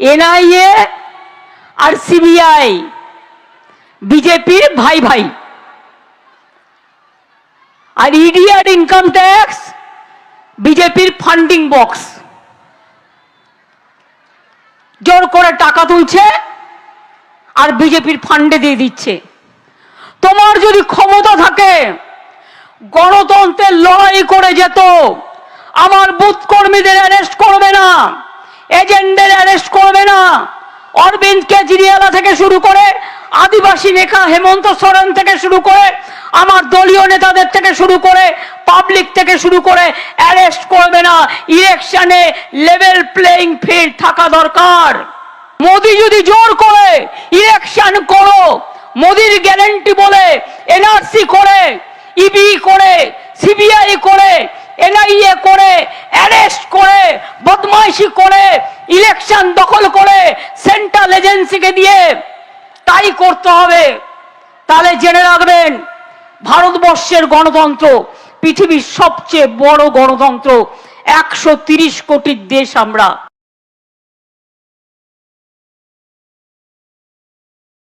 NIA আর CBI, বিজেপির ভাই ভাই। আর ইডি আর ইনকাম ট্যাক্স বিজেপির ফান্ডিং বক্স জোর করে টাকা তুলছে আর বিজেপির ফান্ডে দিয়ে দিচ্ছে। তোমার যদি ক্ষমতা থাকে গণতন্ত্রের লড়াই করে যেত, আমার বুথ কর্মীদের এজেন্টদের অ্যারেস্ট করবে না। অরবিন্দ কেজরিওয়ালা থেকে শুরু করে আদিবাসী নেতা হেমন্ত সোরেন থেকে শুরু করে আমার দলীয় নেতাদের থেকে শুরু করে পাবলিক থেকে শুরু করে অ্যারেস্ট করবে না। ইলেকশনে লেভেল প্লেইং ফিল্ড থাকা দরকার। মোদি যদি জোর করে ইলেকশন করো, মোদির গ্যারেন্টি বলে এনআরসি করে ইবি করে সিবিআই করে এনআইএ করে, অ্যারেস্ট করে, বদমাইশি করে ইলেকশন দখল করে সেন্ট্রাল এজেন্সিকে দিয়ে তাই করতে হবে। তাহলে জেনে রাখবেন, ভারতবর্ষের গণতন্ত্র পৃথিবীর সবচেয়ে বড় গণতন্ত্র, একশো কোটির দেশ আমরা